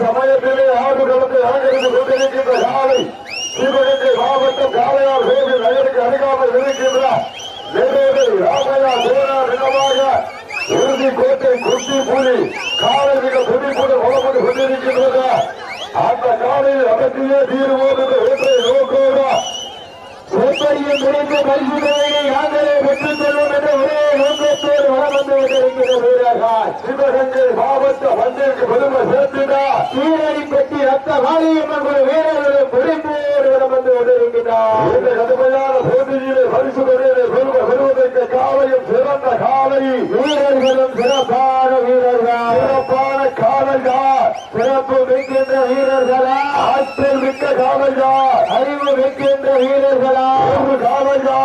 சமயத்திலே ஆடு அலங்கரித்துக் கொண்டிருக்கின்ற காலை சிவகங்கை மாவட்டம் காளையார் கோவில் நகருக்கு அருகாமல் இருக்கின்ற ராமையா கோட்டை காலை மிக வளப்பட்டு கொண்டிருக்கின்றது அந்த காலையில் அகற்றியே தீர்வோம் என்ற ஒற்றை நோக்கோடு செப்பையும் முடிந்த பரிசுகளை நாங்களே பெற்றுத் கொள்வோம் என்ற ஒரே நோக்கத்தோடு வளம் வந்து கொண்டிருக்கிற வீரர்கள். சிவகங்கை மாவட்ட மண்ணிற்கு பெருமை சேர்த்துதான் சீரடி பெட்டி ரத்த மாரியம்மன் குழு வீரர் குறிப்போடு வளம் வந்து கொண்டிருக்கிறார் இந்த கடுமையான போட்டியிலே பரிசு தொகையை பெருமை பெறுவதற்கு காலையும் சிறந்த காலை வீரர்களும் சிறப்பான வீரர்கள் சிறப்பான காலையா சிறப்பு மிக்கின்ற வீரர்களா ஆற்றல் மிக்க காலையா அறிவு மிக்கின்ற வீரர்களா ஒரு காலையா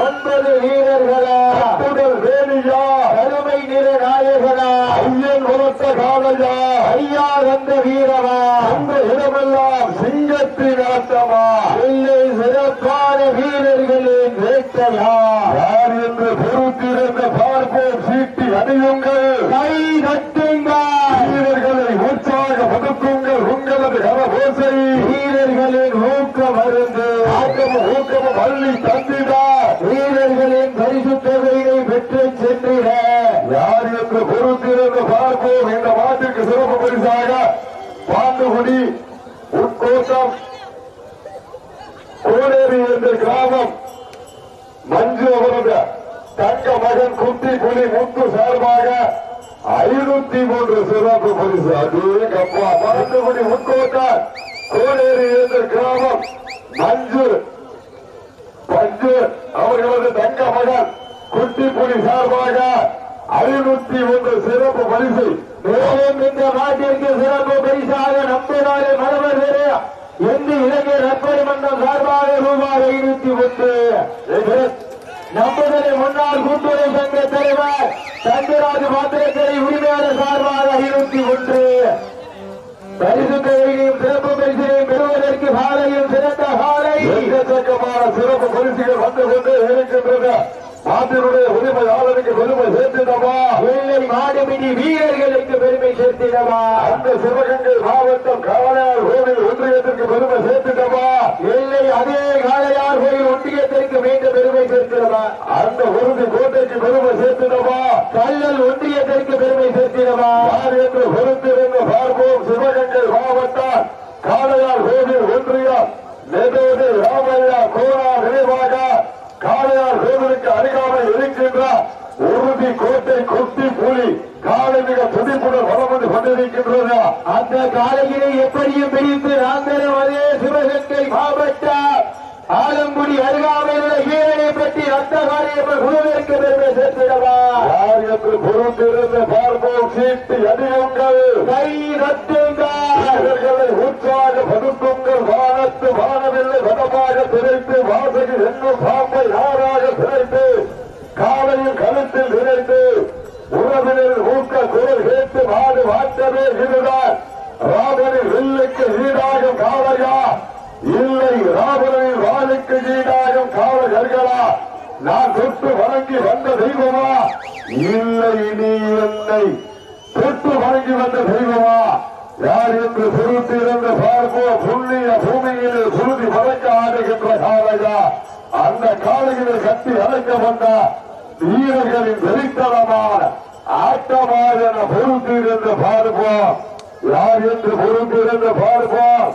ஒன்பது வீரர்களா அத்துடல் வேலியா கருமை நிற நாயகனா ஐயன் உரத்த காலையா ஐயா வந்த வீரமா அந்த இடமெல்லாம் சிங்கத்தின் ஆட்டமா இல்லை சிறப்பான வீரர்களின் வேட்டையா யார் என்று பொறுத்திருந்த பார்ப்போம் சீட்டி அணியுங்கள் கை கட்டுங்கள் வீரர்களை உற்சாகப்படுத்துங்கள் உங்களது கரபோசை வீரர்களின் ஊக்க மருந்து ஆக்கமும் ஊக்கமும் அள்ளி தந்திடா வீரர்களின் பரிசு தொகையினை பெற்று சென்றிட யார் என்று பொறுத்திருந்து பார்ப்போம் இந்த மாட்டிற்கு சிறப்பு பரிசாக பாண்டுகுடி உட்கோட்டம் கோடேரி என்ற கிராமம் மஞ்சு அவரது தங்க மகன் குட்டி புலி முத்து சார்பாக ஐநூத்தி மூன்று சிறப்பு பரிசு. அதே கப்பா பாண்டுகுடி உட்கோட்டம் கோடேரி என்ற கிராமம் மஞ்சு பஞ்சு அவர்களது தங்க மகன் குட்டி புலி சார்பாக ஐநூத்தி ஒன்று சிறப்பு பரிசு. மேலும் இந்த நாட்டிற்கு சிறப்பு பரிசாக நம்பினாலே மரபர் வேறு. இந்து இளைஞர் நற்பணி மன்றம் சார்பாக ரூபாய் ஐநூத்தி ஒன்று. நம்புதலை முன்னாள் கூட்டுறவு சங்க தலைவர் தங்கராஜ் பாத்திரக்கடை உரிமையாளர் சார்பாக இருபத்தி ஒன்று. பரிசு தொகையினையும் சிறப்பு பரிசினையும் பெறுவதற்கு காலையும் சிறந்த காலை. எக்கச்சக்கமான சிறப்பு பரிசுகள் வந்து கொண்டு இருக்கின்றன. நாட்டினுடைய உரிமையாளருக்கு பெருமை சேர்த்திடவா? வெள்ளை மாடுபிடி வீரர்களுக்கு பெருமை சேர்த்திடவா? அந்த சிவகங்கை மாவட்டம் காளையார் கோவில் ஒன்றியத்திற்கு பெருமை சேர்த்திடவா? வெள்ளை அதே காளையார் கோயில் ஒன்றியத்திற்கு மீண்டும் பெருமை சேர்த்திடவா? அந்த உறுதி கோட்டைக்கு பெருமை சேர்த்திடவா? கல்லல் ஒன்றியத்திற்கு பெருமை சேர்த்திடவா? யார் என்று பொறுத்திருந்து பார்ப்போம் சிவகங்கை மாவட்டம் காளையார் கோவில் ஒன்றியம் நெதோடு ராமையா கோரா நினைவாக காளையார் கோவிலுக்கு அருகாமல் இருக்கின்ற உறுதி கோட்டை கொட்டி புலி காலை மிக துடிப்புடன் வளம் வந்து கொண்டிருக்கின்றது அந்த காலையினை எப்படியும் பிரித்து நாங்களும் அதே சிவகங்கை மாவட்டம் ஆலங்குடி அருகாமையில் உள்ள ஈரனை பற்றி ரத்த காரியம்மன் குழுவிற்கு பெருமை சேர்த்திடவா யார் என்று பொறுத்திருந்து பார்ப்போம் சீட்டு அடியுங்கள் கை ரத்துங்கள் வீரர்களை உற்சாகப்படுத்துங்கள் வானத்து வானவில்லை வனமாக திரைத்து என்னும் பாம்பை யாராக திரைத்து காலையில் கழுத்தில் நிறைந்து உறவினர் ஊக்க குரல் கேட்டு மாடு வாட்டவே இதுதான் ராமனின் வில்லுக்கு ஈடாகும் காளையா இல்லை ராவணனின் வாளுக்கு ஈடாகும் காவலர்களா? நான் தொட்டு வணங்கி வந்த தெய்வமா? இல்லை நீ என்னை தொட்டு வணங்கி வந்த தெய்வமா? யார் என்று பொறுத்திருந்து பார்ப்போம் புண்ணிய பூமியில் சுருதி பறக்க ஆடுகின்ற காலையா அந்த காலையில் கட்டி அழைக்கப்பட்ட வீரர்களின் வெறித்தனமான ஆட்டமாக என பொறுத்திருந்து பார்ப்போம் யார் என்று பொறுத்திருந்து பார்ப்போம்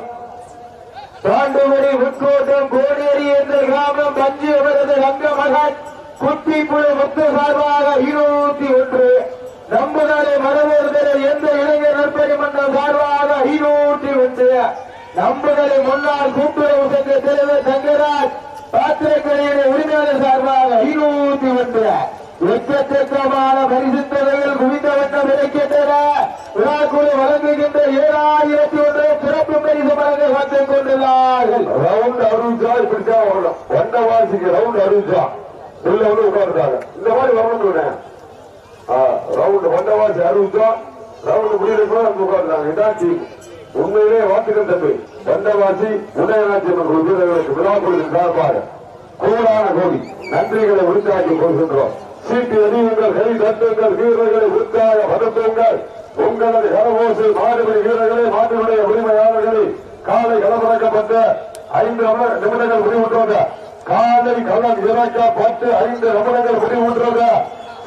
தாண்டுமணி உட்கோட்டம் கோடேரி என்ற கிராமம் பஞ்சு அவரது ரங்க மகன் குட்டி முத்து சார்பாக இருநூத்தி ஒன்று நம்புதலை மரபோர்தலை எந்த இளைஞர் நற்பணி மன்றம் சார்பாக ஐநூற்றி ஒன்று. நம்புதலை முன்னாள் கூட்டுறவு சங்க தலைவர் தங்கராஜ் பாத்திரக்கடையின் உரிமையாளர் சார்பாக ஐநூத்தி ஒன்று. எக்கச்சக்கமான பரிசு குவிந்த வண்ணம் இருக்கின்றன விழாக்குழு வழங்குகின்ற ஏழாயிரத்தி ஒன்று சிறப்பு பரிசு வழங்க வந்து கொண்டுள்ளார்கள். ரவுண்ட் அறுபது இப்படித்தான் வரணும். ஒன்றை வாசிக்கு ரவுண்ட் அறுபது உள்ள வந்து உட்காந்துட்டாங்க இந்த மாதிரி வரணும் ரவுண்ட் வந்தவாசி வாசி ரவுண்ட் முடியல வந்து இதான் டீம் உண்மையிலே வாத்துக்கள் தம்பி வந்தவாசி உதயநாச்சியம்மன் வீரர்களுக்கு விழாக்குழுவின் சார்பாக கூடான கோடி நன்றிகளை உரித்தாக்கி கொள்கின்றோம். சீட்டு எறியுங்கள் கை தட்டுங்கள் வீரர்களை உற்சாக பதத்துங்கள் உங்களது கரவோசு மாடுபடி வீரர்களே மாட்டினுடைய உரிமையாளர்களே காலை களமிறக்கப்பட்ட ஐந்து நிமிடங்கள் முடிவுற்றது. காலை களம் இறக்கப்பட்டு ஐந்து நிமிடங்கள் முடிவுற்றது.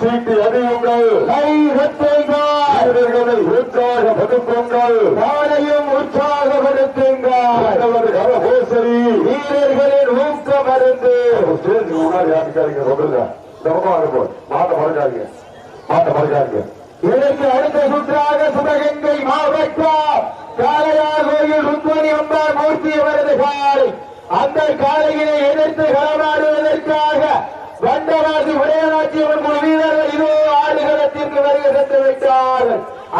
சீட்டு எறியுங்கள் கை தட்டுங்கள் வீரர்களை உற்சாக படுத்துங்கள் காலையும் உற்சாகப்படுத்துங்கள் கரவோசரி வீரர்களின் ஊக்க மருந்து ஸ்டேஜ் முன்னாடி ஆட்டிக்காரங்க சொல்லுங்க. பக்கம் இருக்கும் மாட்ட மறக்காதீங்க. மாட்ட மறக்காதீங்க. இதற்கு அடுத்த சுற்றாக சிவகங்கை மாவட்டம் காளையார் கோயில் ருக்மணி அம்பாள் மூர்த்தி அவரது காலை. அந்த காளையினை எதிர்த்து களமாடுவதற்காக வண்டவாசி உடையநாச்சியம்மன் குழு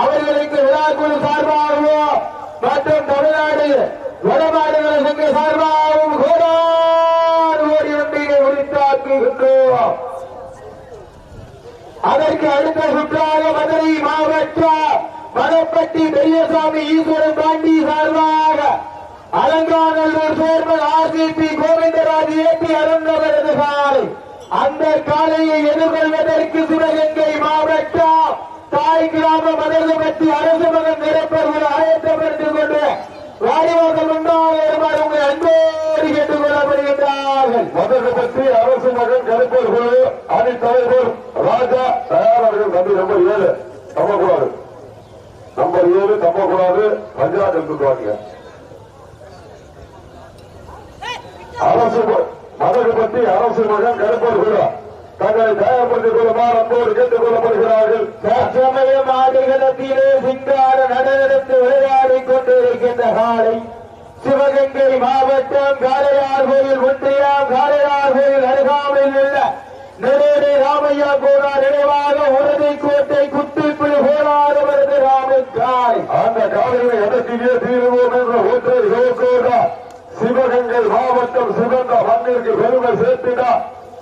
அவர்களுக்கு விழாக்குழு சார்பாகவும் மற்றும் தமிழ்நாடு வடமாநில சங்க சார்பாகவும் கோடாறு கோடி ஒன்றினை உரித்தாக்குகின்றோம். அதற்கு அடுத்த சுற்றாக மதுரை மாவட்ட மணப்பட்டி பெரியசாமி ஈஸ்வரன் பாண்டி சார்பாக Alanganallur chairman RCP Govindaraj AP அருந்தவரது காலை அந்த காலையை எதிர்கொள்வதற்கு சிவகங்கை மாவட்டம் தாய் கிராம மதகுபட்டி அரசு மகன் நிரப்பர்கள் ஆயத்தப்படுத்திக் கொண்டு வாடிவாசல் முன்னால் வருமாறு உங்களை அன்போடு கேட்டுக் கொள்ளப்படுகின்றார்கள் மதகு பற்றி அரசு மகன் கருப்பர் குழு அணி தலைவர் ராஜா தயாரர்கள் நம்பி நம்பர் ஏழு. நம்பக்கூடாது. நம்பர் ஏழு நம்பக்கூடாது. பஞ்சாப் எடுத்துக்குவாங்க அரசு ம- மதகு பற்றி அரசு மகன் கருப்பர் குழு தங்களை தயார்படுத்திக் கொள்ளுமாறு அன்போடு கேட்டுக் கொள்ளப்படுகிறார்கள் தற்சமய மாடுகளத்திலே சிங்கார நடனத்து விளையாடிக் கொண்டிருக்கின்ற காலை சிவகங்கை மாவட்டம் காளையார் கோயில் ஒன்றியம் காளையார் கோயில் அருகாமையில் உள்ள நெருடி ராமையா கோனார் நினைவாக உறுதி கோட்டை குத்திப்புள் போராடுவது ராமக்காய் அந்த காலையை எதற்கே தீருவோம் என்ற ஒற்றை சிவகங்கை மாவட்டம் சிவந்த மண்ணிற்கு பெருமை சேர்த்திட.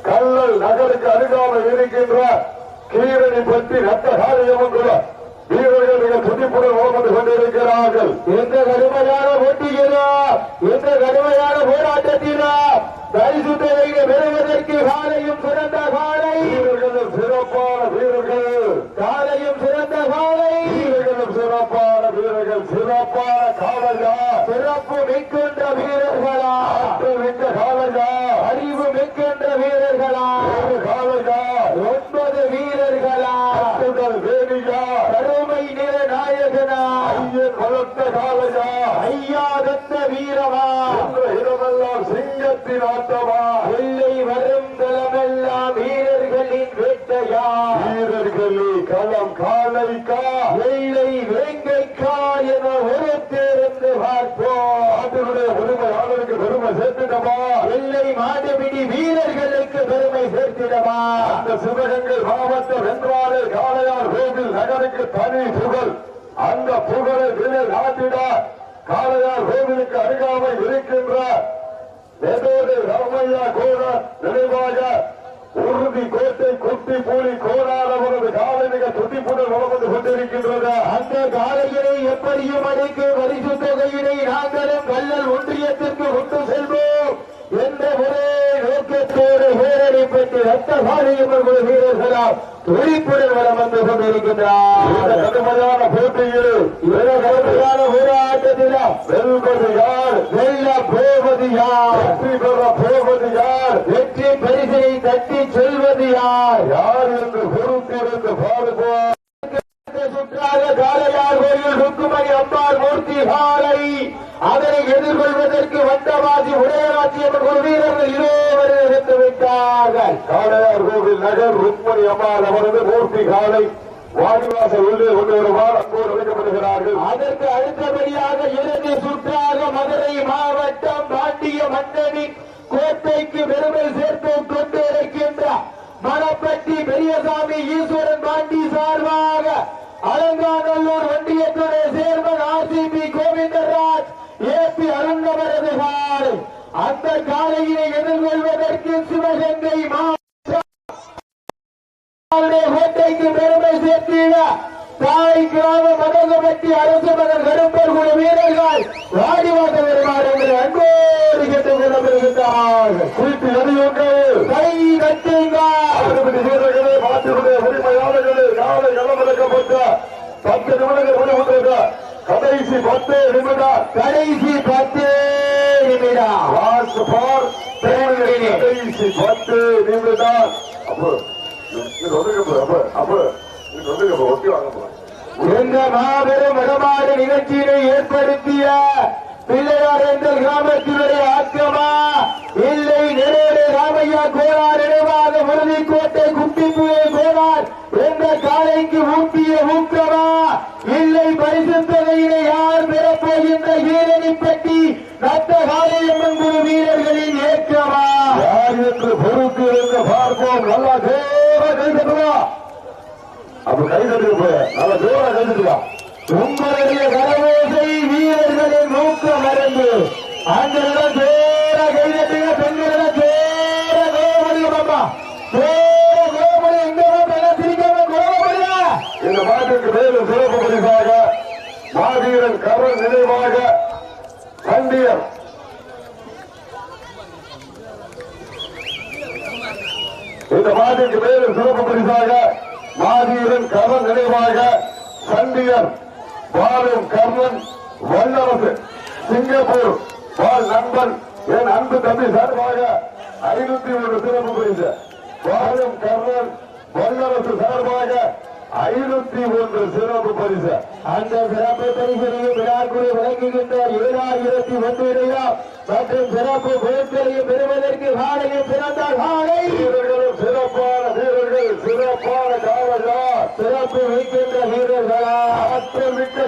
கல்லல் நகருக்கு அருகாமல் இருக்கின்ற கீரணி பற்றி ரத்தகாரியமும் கூட வீரர்கள் மிக துடிப்புடன் ஓமந்து கொண்டிருக்கிறார்கள். எந்த கடுமையான போட்டியிலோ எந்த கடுமையான போராட்டத்திலோ பரிசுத்தையை பெறுவதற்கு காலையும் சிறந்த காலை வீரர்களும் சிறப்பான வீரர்கள் காலையும் சிறந்த காலை வீரர்களும் சிறப்பான வீரர்கள் சிறப்பான காலையா சிறப்பு மிக்கின்ற வீரர்களா ஆற்றல் மிக்க காலையா அறிவு மிக்கின்ற வீரர்களா ஒரு காலையா ஒன்பது வீரர்களா ஆற்றுதல் வேணியா கருமை நிற நாயகனா ஐயன் வளர்த்த காலையா ஐயா தந்த வீரமா என்ற இடமெல்லாம் சிங்கத்தின் ஆட்டமா வெள்ளை வரும் களமெல்லாம் வீரர்களின் வேட்டையா வீரர்களே களம் காலைக்கா வெள்ளை வேங்கைக்கா என ஒரு தேர்ந்து பார்ப்போம். நாட்டினுடைய உரிமையாளருக்கு பெருமை சேர்த்துட்டமா? வெள்ளை மாடுபிடி வீரர்களுக்கு பெருமை சேர்த்திடவா? அந்த சிவகங்கை மாவட்டம் வென்றாலே காளையார் கோவில் நகருக்கு தனி புகழ். அந்த புகழை விலை நாட்டிட. காளையார் கோவிலுக்கு அருகாமல் இருக்கின்ற நெதோடு ராமையா கோடார் நினைவாக உறுதி கோட்டை குட்டி பூலி கோடார் அவரது காலை மிக துடிப்புடன் வளர்ந்து கொண்டிருக்கின்றது. அந்த காலையினை எப்படியும் அடிக்கு வரிசு தொகையினை நாங்களும் கல்லல் ஒன்றியத்திற்கு கொண்டு செல்வோம். என்ற ஒரே நோக்கத்தோடு பேரடி பெற்று ரத்த சாதியம்மன் வீரர்களால் துடிப்புடன் வளம் வந்து இந்த கொண்டிருக்கின்றார் கடுமையான போட்டியில் இவர கடுமையான போராட்டத்தில் வெல்வது யார்? வெல்ல போவது யார்? வெற்றி பெற போவது யார்? வெற்றி பரிசினை தட்டி செல்வது யார்? யார் என்று பொறுத்திருந்து பார்ப்போம் சுற்றாக காலையார் கோயில் ருக்குமணி அம்பாள் மூர்த்தி கால அதனை எதிர்கொள்வதற்கு வண்டவாசி உடையராட்சியம்மன் ஒரு வீரர்கள் இருவரை சென்று விட்டார்கள் காளையார் கோவில் நகர் ருக்மணி அம்மாள் அவரது மூர்த்தி காலை வாடிவாசல் உள்ளே கொண்டு வருவார். அன்போடு அழைக்கப்படுகிறார்கள். அதற்கு அடுத்தபடியாக இறுதி சுற்றாக மதுரை மாவட்டம் பாண்டிய மன்னனின் கோட்டைக்கு பெருமை சேர்த்து கொண்டு இருக்கின்ற மணப்பட்டி பெரியசாமி ஈஸ்வரன் பாண்டி சார்பாக அலங்காநல்லூர் ஒன்றியத்துடைய சேர்மன் ஆர்சிபி கோவிந்தராஜ் ஏபி அருந்தவரது காலை. அந்த காலையினை எதிர்கொள்வதற்கு சிவகங்கை மாவட்ட அவருடைய கோட்டைக்கு பெருமை சேர்த்திட தாய் கிராம மதகமட்டி அரசு மகன் கருப்பர் குழு வீரர்கள். வாடிவாச வருமாறு அன்போடு கேட்டுக் கொள்ளப்படுகின்றார்கள். குறித்து எறியுங்கள் கை கட்டுங்கள். வீரர்களே மாற்றினுடைய உரிமையாளர்களே காலை களமிறக்கப்பட்ட பத்து நிமிடங்கள் முடிவுற்றது கடைசி பத்து நிமிடம். கடைசி பத்து நிமிடம். லாஸ்ட் ஃபார் கடைசி பத்து நிமிடம். அப்போ அப்ப அப்ப ஒட்டி வாங்க போ. இந்த மாபெரும் வடமாடு நிகழ்ச்சியினை ஏற்படுத்திய பிள்ளையார் என்ற கிராமத்தினுடைய ஆக்கமா? இல்லை நிறைய ராமையா கோளார் நினைவாக முருதிக்கோட்டை குட்டிப்புவை கோளார் என்ற காலைக்கு ஊட்டிய ஊக்கமா? இல்லை பரிசுத்தகையினை யார் பெறப்போகின்ற ஈரணி பெட்டி ரத்த காலையம்மன் குழு வீரர்களின் ஏக்கமா? யார் என்று பொறுத்து என்று பார்ப்போம். நல்லா தேவ கை அப்ப கை தட்டுக்க நல்லா ஜோரா கை உங்களுடைய கரவோசை வீரர்களின் நோக்கம் மறந்து அந்த கை தட்டுங்க பெண்களிடம் ஜோர கோபடி பாப்பா. ஜோர கோபடி எங்க பாப்பா சிரிக்காம கோபப்படுங்க இந்த பாட்டுக்கு மேலும் சிறப்பு பரிசாக மாவீரன் கரண் நினைவாக சண்டியர் இந்த பாட்டுக்கு மேலும் சிறப்பு பரிசாக மாவீரன் கரண் நினைவாக சண்டிகர் வாழும் கர்ணன் வல்லரசு சிங்கப்பூர் வாழ் நண்பன் என் அன்பு தம்பி சார்பாக ஐநூத்தி ஒரு சிறப்பு பரிசு. வாழும் கர்ணன் வல்லரசு சார்பாக ஐநூத்தி ஒன்று சிறப்பு பரிசு. அந்த சிறப்பு பரிசனையும் விழாக்குழு வழங்குகின்ற ஏழாயிரத்தி ஒன்றினையும் மற்றும் சிறப்பு பொருட்களையும் பெறுவதற்கு காலையில் பிறந்த காலை வீரர்களும் சிறப்பான வீரர்கள் சிறப்பு வைக்கின்ற வீரர்களா ஆற்றல் மிக்க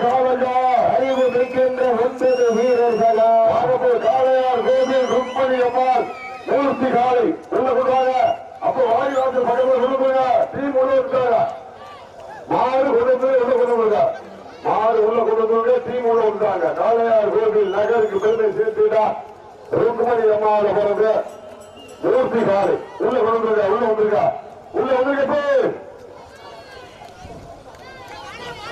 அறிவு மிக்கின்ற ஒன்பது வீரர்களா அவர்கள் காளையார் கோவில் ருக்மணி அம்மாள் மூர்த்தி காளை உள்ள கொண்டாங்க அப்போ வாயுவாசல் படங்கள் விரும்புங்க டீம் உள்ள மாறு கொண்டு போய் உள்ள கொண்டு மாறு உள்ள கொண்டு போங்க டீம் உள்ள வந்தாங்க காளையார் கோவில் நகருக்கு பெருமை சேர்த்துட்டா ருக்மணி அம்மாவோட பிறகு மூர்த்தி காளை உள்ள கொண்டு உள்ள வந்திருக்கா? உள்ள வந்திருக்க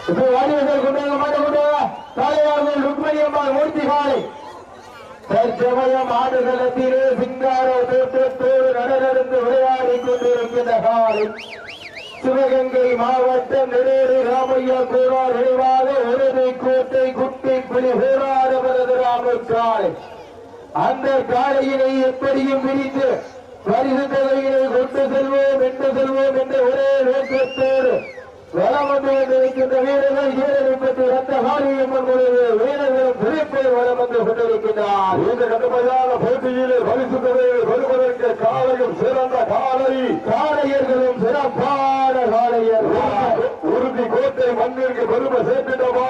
இப்போ வாரியர்கள் கொண்டாங்க மாட்ட கொண்டாங்க தலைவார்கள் ருக்மணி அம்மாள் மூர்த்தி காலை தற்சமயம் ஆடுகளத்திலே சிங்கார தோற்றத்தோடு நடனடிந்து விளையாடிக் கொண்டிருக்கின்ற காலை சிவகங்கை மாவட்டம் ராமையா உறுதி கோட்டை குட்டி புலி ராமர் காலை அந்த காலையினை எப்படியும் பிரித்து பரிசு தொகையினை கொண்டு செல்வோம் என்று செல்வோம் என்ற ஒரே நோக்கத்தோடு வளம் வந்து கொண்டிருக்கின்ற வீரர்கள் வீரரை பற்றி ரத்த காளியம்மன் பொழுது வீரர்களும் குறிப்பை வளம் வந்து கொண்டிருக்கின்றார். இந்த கடுமையான போட்டியிலே பரிசு தொகையை பெறுவதற்கு காலையும் சிறந்த காலை. காளையர்களும் சிறப்பான காளையர்கள். உறுதி கோட்டை மண்ணிற்கு பெருமை சேர்த்திடவா?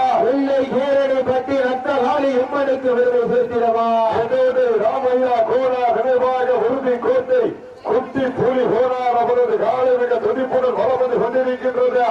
கேரனை பற்றி ரத்த காளி எம்மனுக்கு பெருமை சேர்த்திடவா அதோடு ராமையா கோலா நினைவாக உறுதி கோட்டை குட்டி புலி கோனார் அவரது காலை மிக துடிப்புடன் வளம் வந்து கொண்டிருக்கின்றது.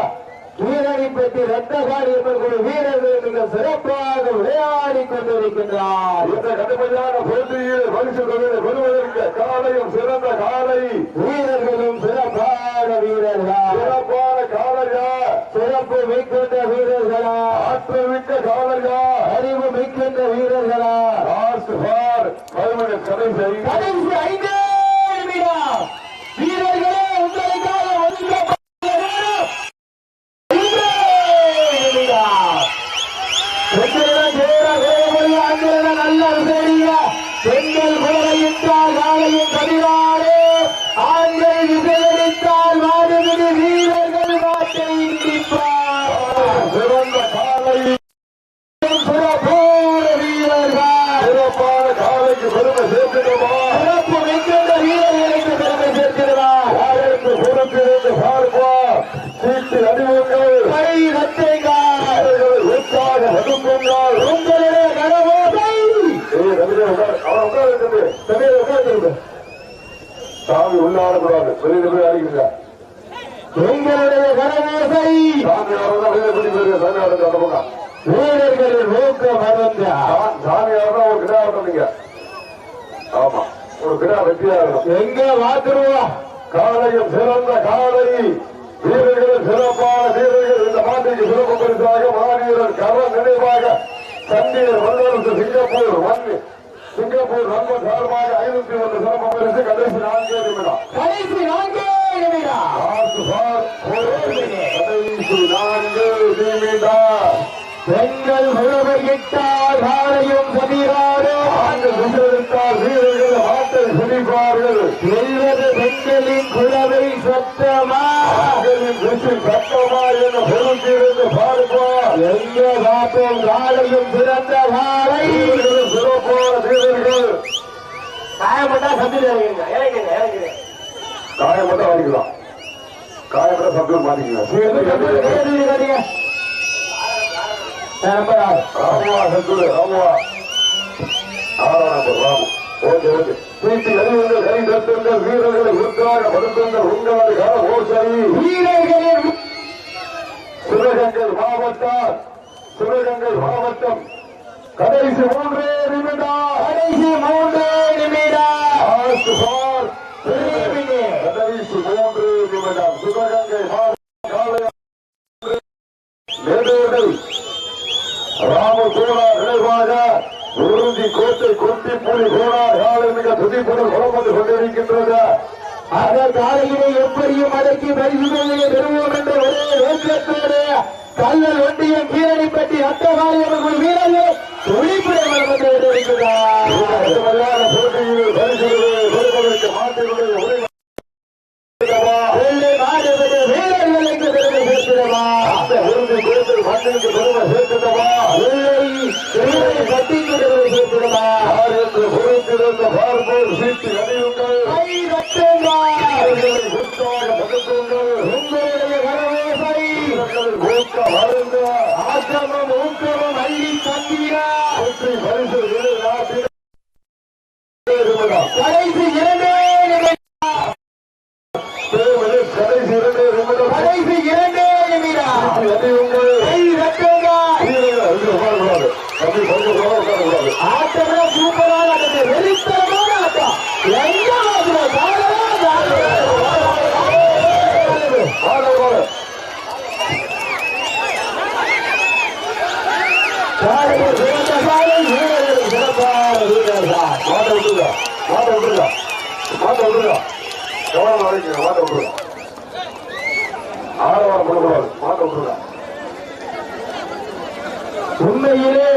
வீரரை பற்றி ரத்த காளி எம்மன் வீரர்கள் மிக சிறப்பாக விளையாடி கொண்டிருக்கின்றார். இந்த கடுமையான போட்டியில் பரிசு தொகையை பெறுவதற்கு காலையும் சிறந்த காலை. வீரர்களும் சிறப்பான வீரர்கள்? சிறப்பான காலையா? சிறப்பு மிக்கின்ற வீரர்களா? ஆற்றல் மிக்க காலையா? அறிவு மிக்கின்ற வீரர்களா? லாஸ்ட் ஃபார் ஃபைவ் மினிட்ஸ் கடைசி கடைசி ஐந்தே! சீட்டு அறிவுங்கள் கை கட்டைகள் அவர்களை உற்சாக வகுப்புங்கள் உங்களுடைய கரவோசை ஏய், ரவிதே, உட்காரு. அவன் உட்காரு தம்பி. தம்பி, உட்காரு தம்பி. சாமி உள்ள ஆடக்கூடாது வெளியில போய் அடிக்கிறீங்க உங்களுடைய கரவோசை சாமி ஆடுறதா வெளியில கூட்டி போயிருங்க சாமி ஆடுறது அந்த பக்கம் வீரர்களின் நோக்க மறந்த சா- சாமி ஆடுறதா ஒரு கிடா ஆடுறீங்க ஆமா ஒரு கிடா எங்க வாத்துருவா காலையும் சிறந்த காலை வீரர்கள் சிறப்பான வீரர்கள் இந்த மாட்டிற்கு சிறப்பு பரிசாக மாவீரர் கர நினைவாக தண்ணீர் வல்லரசு சிங்கப்பூர் வந்து சிங்கப்பூர் நண்பர் சார்பாக ஐநூத்தி ஒன்று சிறப்பு பரிசு கடைசி நான்கே நிமிடம். கடைசி நான்கே நிமிடம். கடைசி நான்கு நிமிடம். பெண்கள் உழவையிட்டால் காலையும் சதிராறு ஆண்டு சென்றிருந்தால் வீரர்கள் ஆட்டை சிரிப்பார்கள் செல்வது திசை சத்தமா என பொருத்தியிருந்து பார்ப்பார் எங்க காப்போம் காலையும் சிறந்த காலை வீரர்கள் சிறப்பான வீரர்கள் காயப்பட்டா சத்திர இறங்குங்க இறங்குங்க காயப்பட்ட வாங்கிக்கலாம் காயப்பட்ட சப்தம் மாட்டிக்கலாம் ராமுவா சத்துரு ராமுவா ஆறாம் நம்பர் ராமு ஓகே ஓகே. தீட்டி அறிவுங்கள் கை தட்டுங்கள் வீரர்களை உற்சாக படுத்துங்கள் உங்களது ஓசரி வீரர்களின் சிவகங்கை மாவட்டம் சிவகங்கை மாவட்டம். கடைசி மூன்றே நிமிடம். கடைசி மூன்று நிமிடம் ஆஸ்து பார் கடைசி மூன்று நிமிடம் சிவகங்கை மாவட்டம் காளையா நெடுவடை ராமசோழா நினைவாக உறுதி கோட்டை கொட்டி புலி கோடா காலை மிக துதிப்புடன் புறப்பட்டு கொண்டிருக்கின்றது அந்த காலையிலே எப்படியும் அடக்கி பரிசுகளை பெறுவோம் என்ற ஒரே நோக்கத்தோடு கல்லல் ஒன்றியம் கீழடிப்பட்டி அட்டகாரியவர்கள் வீரர்கள் துணிப்புடன் வந்து கொண்டிருக்கிறார் மட்டுமல்லாத போட்டியில் பரிசுகளை பெறுவதற்கு மாட்டினுடைய உரிமை வெள்ளை மாடுபடி வீரர்களுக்கு பெருமை சேர்க்கிறவா அந்த உறுதி கோட்டை மண்ணிற்கு பெருமை வெள்ளை வெள்ளை கட்டிக்கு பெருமை சேர்க்கிறவா யார் என்று பொறுத்திருந்த பார்ப்போர் சீட்டு அறியுங்கள் கை கட்டுங்கள். படுத்துங்கள். உங்களுடைய அள்ளி தந்தீர பரிசு நிமிடம் கடைசி இரண்டே நிமிடம் தேர்தலில் கடைசி இரண்டு நிமிடம் கடைசி இரண்டே நிமிடம் அறியுங்கள் கை கட்டுங்கள் வீரர்கள் அங்கே உட்காரக்கூடாது அப்படி கொஞ்சம் கூட உட்காரக்கூடாது ஆட்டமே சூப்பராக நடந்தது வெறித்தனமான ஆட்டம் எங்க மாதிரி காலையே காலையே. வாங்க வாங்க காலையே சிறந்த காலை வீரர்கள் சிறப்பான வீரர்கள் மாட்ட விட்டுருங்க மாட்ட விட்டுருங்க மாட்ட விட்டுருங்க கவனம் வரைக்கும் மாட்ட விட்டுருங்க ஆரவாரம் பண்ணக்கூடாது மாட்ட விட்டுருங்க உண்மையிலே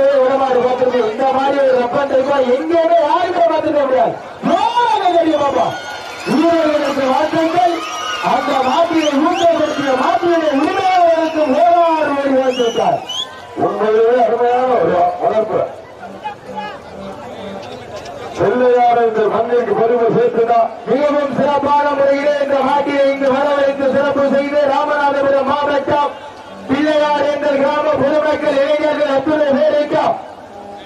எத்தனையோ உடமாடு பார்த்திருக்கோம். இந்த மாதிரி ஒரு ரப்பன் டைப்பா எங்கேயுமே யாருமே பார்த்துக்க முடியாது. தெரியும் பாப்பா அந்த மாட்டியை ஊக்கப்படுத்திய மாட்டியை உரிமையாளர்களுக்கு அருமையான ஒரு வளர்ப்பு. இந்த மண்ணிற்கு பெருமை சேர்த்துதான் மிகவும் சிறப்பான முறையிலே இந்த மாட்டியை இங்கு வரவழைத்து சிறப்பு செய்து ராமநாதபுரம் மாவட்டம் பிள்ளையார் என்ற கிராம பொதுமக்கள் இளைஞர்கள் அத்துணை பேருக்கும்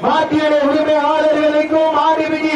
மாட்டியுடைய உரிமையாளர்களுக்கும் ஆடிபிடி